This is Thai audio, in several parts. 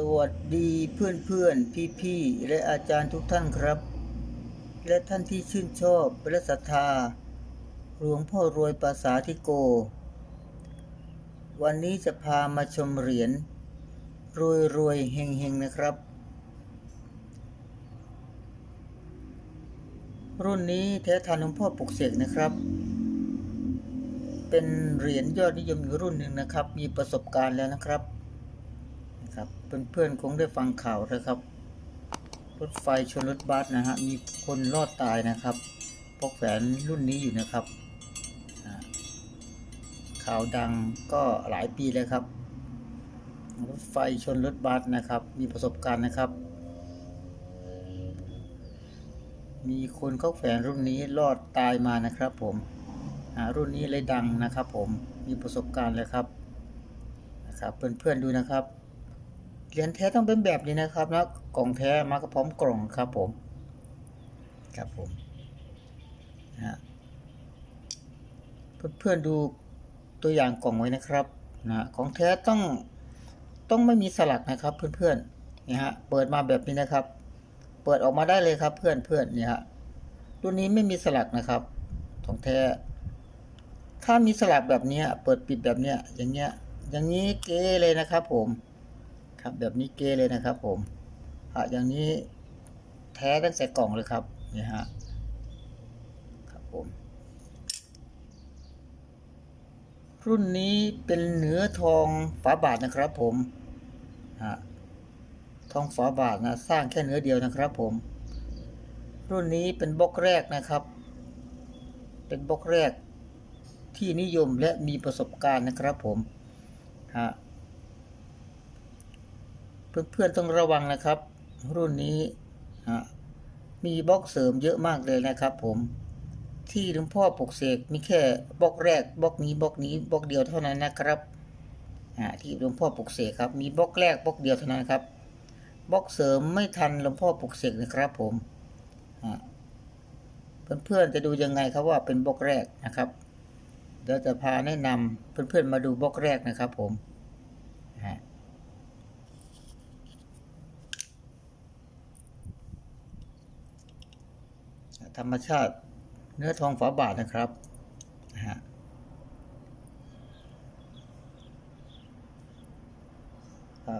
สวัสดีเพื่อนเพื่อนพี่พี่ๆและอาจารย์ทุกท่านครับ และท่านที่ชื่นชอบและศรัทธา หลวงพ่อรวยภาษาทิโก วันนี้จะพามาชมเหรียญรวยรวยเฮงเฮงนะครับ รุ่นนี้แท้ทานหลวงพ่อปลุกเสกนะครับ เป็นเหรียญยอดนิยมอยู่รุ่นหนึ่งนะครับ มีประสบการณ์แล้วนะครับ ครับเพื่อนๆคงได้ฟังข่าวนะครับรถไฟชนรถบัสนะฮะมีคนรอดตายนะครับพกแหวนรุ่นนี้อยู่นะครับ ข่าวดังก็หลายปีแล้วครับรถไฟชนรถบัสนะครับ มีประสบการณ์นะครับ มีคนเข้าแฝงรุ่นนี้รอดตายมานะครับ ผมรุ่นนี้เลยดังนะครับ ผมมีประสบการณ์เลยครับนะครับเพื่อนๆดูนะครับ เหรียญแท้ต้องเป็นแบบนี้นะครับนะกล่องแท้มากับพร้อมกล่องครับผม ครับผมนะเพื่อนๆดูตัวอย่างกล่องไว้นะครับนะของแท้ต้องต้องไม่มีสลักนะครับ เพื่อนๆนี่ฮะเปิดมาแบบนี้นะครับ เปิดออกมาได้เลยครับ เพื่อนเพื่อนนี่ฮะรุ่นนี้ไม่มีสลักนะครับของแท้ถ้ามีสลักแบบนี้เปิดปิดแบบเนี้ยอย่างเงี้ยอย่างนี้เก๋เลยนะครับผม ครับ แบบนี้เกเลยนะครับผมฮะอย่างนี้แท้ตั้งแต่กล่องเลยครับนี่ฮะครับผมรุ่นนี้เป็นเนื้อทองฝาบาทนะครับผมฮะทองฝาบาทนะสร้างแค่เนื้อเดียวนะครับผม รุ่นนี้เป็นบล็อกแรกนะครับ เป็นบล็อกแรกที่นิยมและมีประสบการณ์นะครับผมฮะ เพื่อนๆต้องระวังนะครับ รุ่นนี้มีบล็อกเสริมเยอะมากเลยนะครับ ผมที่หลวงพ่อปลุกเสกมีแค่บล็อกแรกบล็อกนี้บล็อกนี้บล็อกเดียวเท่านั้นนะครับที่หลวงพ่อปลุกเสกครับ มีบล็อกแรกบล็อกเดียวเท่านั้นครับบล็อกเสริมไม่ทันหลวงพ่อปลุกเสกนะครับ ผมเพื่อนๆจะดูยังไงครับว่าเป็นบล็อกแรกนะครับเดี๋ยวจะพาแนะนำเพื่อนๆมาดูบล็อกแรกนะครับ ผมฮะ ธรรมชาติ เนื้อทองฝาบาทนะครับนะฮะ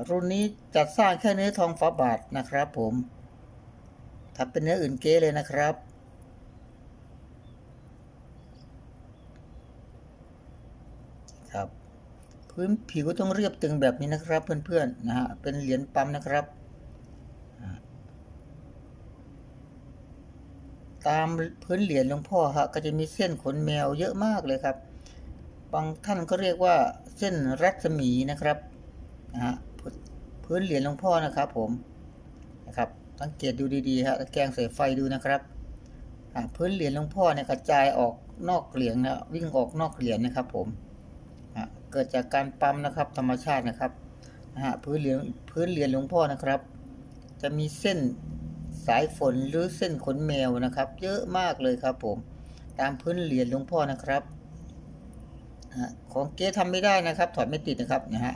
รุ่นนี้จัดสร้างแค่เนื้อทองฝาบาทนะครับผมถ้าเป็นเนื้ออื่นเก๊เลยนะครับครับ พื้นผิวต้องเรียบตึงแบบนี้นะครับเพื่อนๆนะฮะเป็นเหรียญปั๊มนะครับ ตามพื้นเหรียญหลวงพ่อฮะก็จะมีเส้นขนแมวเยอะมากเลยครับ บางท่านก็เรียกว่าเส้นรัศมีนะครับนะฮะพื้นเหรียญหลวงพ่อนะครับผมนะครับสังเกตดูดีๆฮะแกงใส่ไฟดูนะครับอ่าพื้นเหรียญหลวงพ่อเนี่ยกระจายออกนอกเหรียญนะวิ่งออกนอกเหรียญนะครับผมอ่าเกิดจากการปั๊มนะครับ ธรรมชาตินะครับนะฮะพื้นเหรียญพื้นเหรียญหลวงพ่อนะครับ จะมีเส้น สายฝนหรือเส้นขนแมวนะครับ เยอะมากเลยครับผม ตามพื้นเหรียญหลวงพ่อนะครับของเก๊ทำไม่ได้นะครับ ถอดไม่ติดนะครับนะฮะ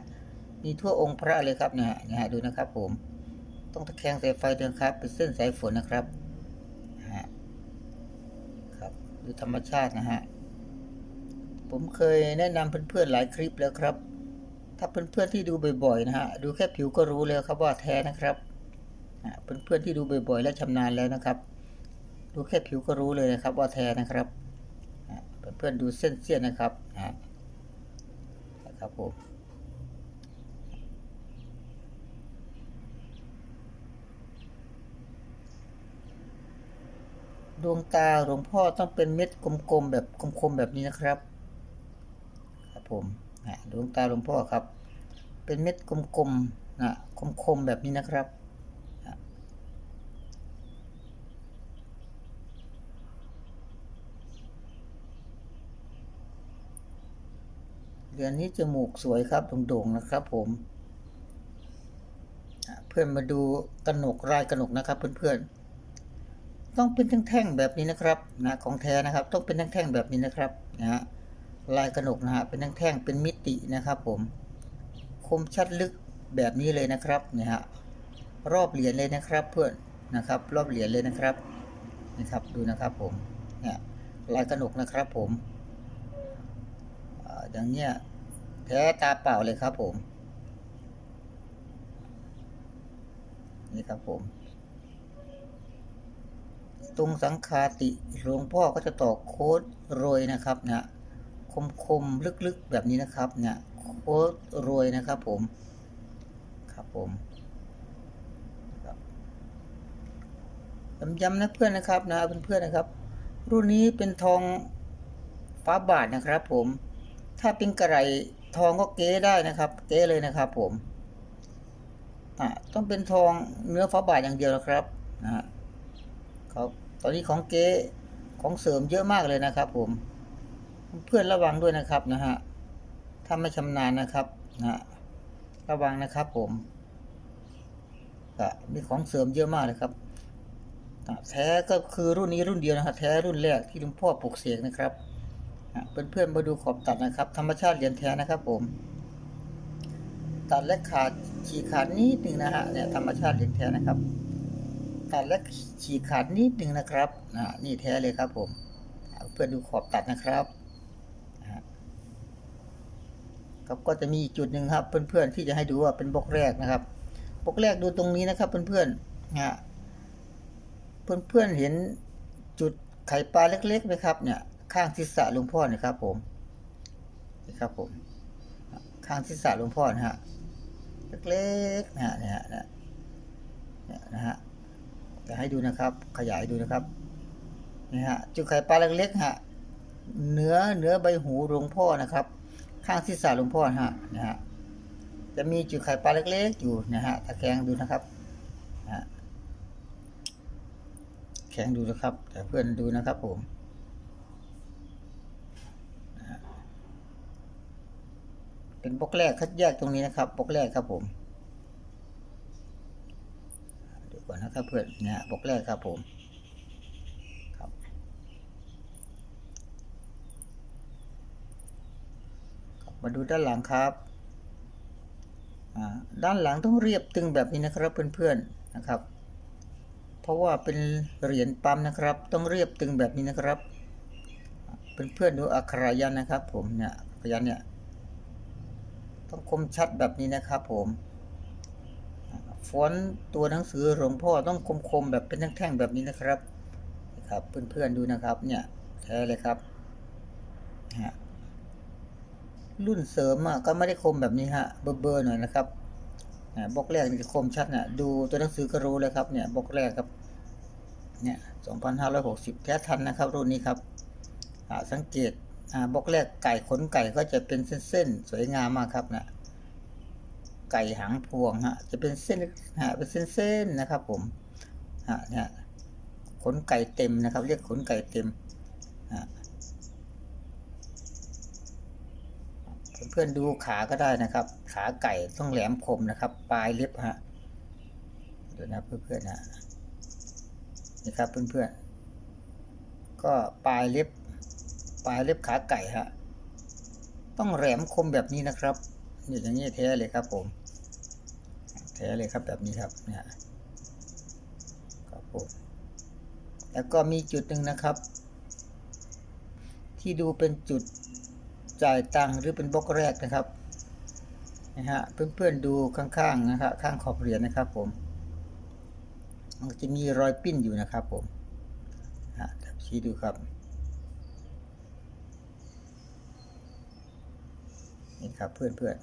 มีทั่วองค์พระเลยครับนะฮะนะฮะดูนะครับ ผม ต้องตะแคงสายไฟเด้วยนครับเป็นเส้นสายฝนนะครับฮะครับดูธรรมชาตินะฮะผมเคยแนะนำเพื่อนๆหลายคลิปแล้วครับ ถ้าเพื่อนๆที่ดูบ่อยๆนะฮะดูแค่ผิวก็รู้แล้วครับว่าแท้นะครับ เพื่อนๆที่ดูบ่อยๆ และชำนาญแล้วนะครับ ดูแค่ผิวก็รู้เลยนะครับ ว่าแท้นะครับเพื่อนๆดูเส้นเสี้ยนนะครับนะครับผมดวงตาหลวงพ่อต้องเป็นเม็ดกลมๆแบบคมๆแบบนี้นะครับ ครับผมดวงตาหลวงพ่อครับ เป็นเม็ดกลมๆนะคมๆแบบนี้นะครับ เหรียญนี้จมูกสวยครับโด่งๆนะครับ ผม เพื่อนมาดูกระหนกลายกระหนกนะครับ เพื่อนๆต้องเป็นแท่งๆแบบนี้นะครับนะของแท้นะครับ ต้องเป็นแท่งๆแบบนี้นะครับนะฮะลายกระหนกนะฮะเป็นแท่งๆเป็นมิตินะครับ ผมคมชัดลึกแบบนี้เลยนะครับเนี่ยฮะรอบเหรียญเลยนะครับ เพื่อนนะครับ รอบเหรียญเลยนะครับนี่ครับดูนะครับผมเนี่ยลายกระหนกนะครับผมอย่างเนี้ย แท้ตาเปล่าเลยครับผม นี่ครับผม ตรงสังคาติหลวงพ่อก็จะตอกโค้ดโรยนะครับเนี่ยคมคมๆลึกๆแบบนี้นะครับเนี่ยโค้ดโรยนะครับผม ครับผมย้ำๆนะเพื่อนนะครับนะเพื่อนๆนะครับ รุ่นนี้เป็นทองฟ้าบาทนะครับผม ถ้าเป็นกระไร ทองก็เก๊ได้นะครับ เก๊เลยนะครับ ผมอะต้องเป็นทองเนื้อฟ้าบาทอย่างเดียวนะครับนะฮะครับตอนนี้ของเก๊ของเสริมเยอะมากเลยนะครับ ผม เพื่อนระวังด้วยนะครับนะฮะถ้าไม่ชำนาญนะครับนะระวังนะครับ ผมก็มีของเสริมเยอะมากเลยครับแท้ก็คือรุ่นนี้รุ่นเดียวนะครับแท้รุ่นแรกที่หลวงพ่อปลูกเสกนะครับ เพื่อนๆมาดูขอบตัดนะครับ ธรรมชาติเหรียญแท้นะครับผม ตัดและขาดฉีกขาดนิดหนึ่งนะฮะเนี่ยธรรมชาติเหรียญแท้นะครับ ตัดและฉีกขาดนิดหนึ่งนะครับอ่านี่แท้เลยครับผมเพื่อนดูขอบตัดนะครับครับก็จะมีอีกจุดหนึ่งครับ เพื่อนๆที่จะให้ดูว่าเป็นบล็อกแรกนะครับบล็อกแรกดูตรงนี้นะครับ เพื่อนๆนฮะเพื่อนๆเห็นจุดไข่ปลาเล็กๆไหมครับเนี่ย ข้างศีรษะหลวงพ่อเนี่ยครับ ผมนี่ครับผม ข้างศีรษะหลวงพ่อนะฮะเล็กๆนะฮะเนี่ยฮะเนี่ยนะฮะจะให้ดูนะครับ ขยายดูนะครับนี่ฮะจุดไข่ปลาเล็กๆฮะเนื้อเนื้อใบหูหลวงพ่อนะครับ ข้างศีรษะหลวงพ่อนะฮะนะฮะจะมีจุดไข่ปลาเล็กๆอยู่นะฮะตะแคงดูนะครับฮะแข็งดูนะครับแต่เพื่อนดูนะครับผม เป็นบล็อกแรกคัดแยกตรงนี้นะครับบล็อกแรกครับผมดูก่อนนะครับเพื่อนนะฮะบล็อกแรกครับผมครับครับมาดูด้านหลังครับด้านหลังต้องเรียบตึงแบบนี้นะครับเพื่อนๆนะครับ เพราะว่าเป็นเหรียญปั๊มนะครับ ต้องเรียบตึงแบบนี้นะครับเพื่อนๆดูอักขระยันนะครับ ผมเนี่ยอักขรยันเนี่ย ต้องคมชัดแบบนี้นะครับผมฟอนต์ตัวหนังสือหลวงพ่อต้องคมๆแบบเป็นแท่งๆแบบนี้นะครับครับเพื่อนๆดูนะครับเนี่ยแท้เลยครับฮะรุ่นเสริมอะก็ไม่ได้คมแบบนี้ฮะเบอร์ๆหน่อยนะครับบล็อกแรกนี่จะคมชัดเนะดูตัวหนังสือก็รู้เลยครับเนี่ยบล็อกแรกครับเนี่ย2,560แท้ทันนะครับ รุ่นนี้ครับสังเกต บล็อกแรกไก่ขนไก่ก็จะเป็นเส้นๆสวยงามมากครับนะไก่หางพวงฮะจะเป็นเส้นฮะเป็นเส้นๆนะครับ ผมฮะเนี่ยขนไก่เต็มนะครับ เรียกขนไก่เต็มฮะเพื่อนๆดูขาก็ได้นะครับ ขาไก่ต้องแหลมคมนะครับ ปลายเล็บฮะดูนะเพื่อนๆนะนี่ครับเพื่อนๆก็ปลายเล็บ ปลายเล็บขาไก่ฮะต้องแหลมคมแบบนี้นะครับนี่อย่างนี้แท้เลยครับผมแท้เลยครับแบบนี้ครับเนี่ยครับผมแล้วก็มีจุดหนึ่งนะครับ ที่ดูเป็นจุดจ่ายตังหรือเป็นบล็อกแรกนะครับนะฮะเพื่อนๆดูข้างๆนะครับข้างขอบเหรียญนะครับผมมันจะมีรอยปิ้นอยู่นะครับผมฮะชี้ดูครับ นี่ครับเพื่อนเพื่อน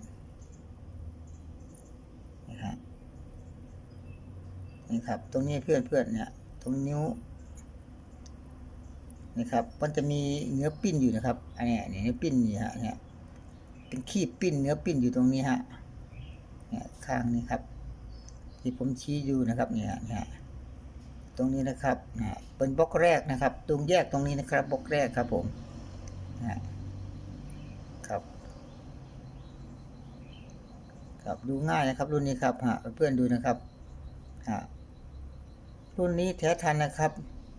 นี่ฮะนี่ครับ ตรงนี้เพื่อนเพื่อนเนี่ยตรงนิ้วนี่ครับ มันจะมีเนื้อปิ้นอยู่นะครับอันนี้เนื้อปิ้นนี่ฮะเนี่ยเป็นขี้ปิ้นเนื้อปิ้นอยู่ตรงนี้ฮะเนี่ยข้างนี้ครับ ที่ผมชี้อยู่นะครับเนี่ยเนี่ยตรงนี้นะครับนะเป็นบล็อกแรกนะครับ ตรงแยกตรงนี้นะครับบล็อกแรกครับผมนะครับ ครับดูง่ายนะครับรุ่นนี้ครับฮะเพื่อนดูนะครับฮะรุ่นนี้แท้ทันนะครับ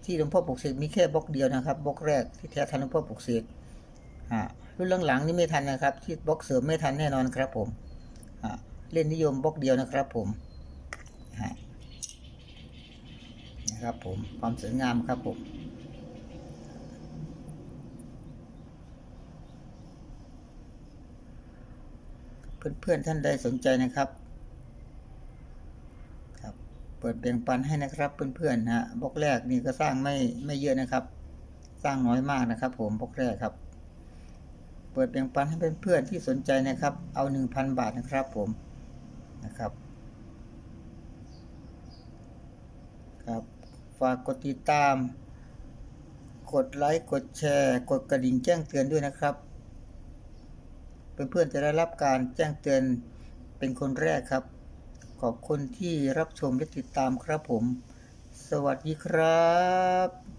ที่หลวงพ่อปลุกเสกมีแค่บล็อกเดียวนะครับบล็อกแรกที่แท้ทันหลวงพ่อปลุกเสกฮะรุ่นหลังๆนี่ไม่ทันนะครับ ที่บล็อกเสริมไม่ทันแน่นอนครับผมฮะเล่นนิยมบล็อกเดียวนะครับผมฮะนะครับผมความสวยงามครับผม เพื่อนๆท่านใดสนใจนะครับครับ เปิดแบ่งปันให้นะครับเพื่อนๆฮะบล็อกแรกนี่ก็สร้างไม่ไม่เยอะนะครับ สร้างน้อยมากนะครับ ผมบล็อกแรกครับ เปิดแบ่งปันให้เพื่อนๆที่สนใจนะครับ เอา1,000บาทนะครับ ผมนะครับ ครับฝากกดติดตาม กดไลค์กดแชร์ กดกระดิ่งแจ้งเตือนด้วยนะครับ เพื่อนๆจะได้รับการแจ้งเตือนเป็นคนแรกครับ ขอบคุณที่รับชมและติดตามครับผม สวัสดีครับ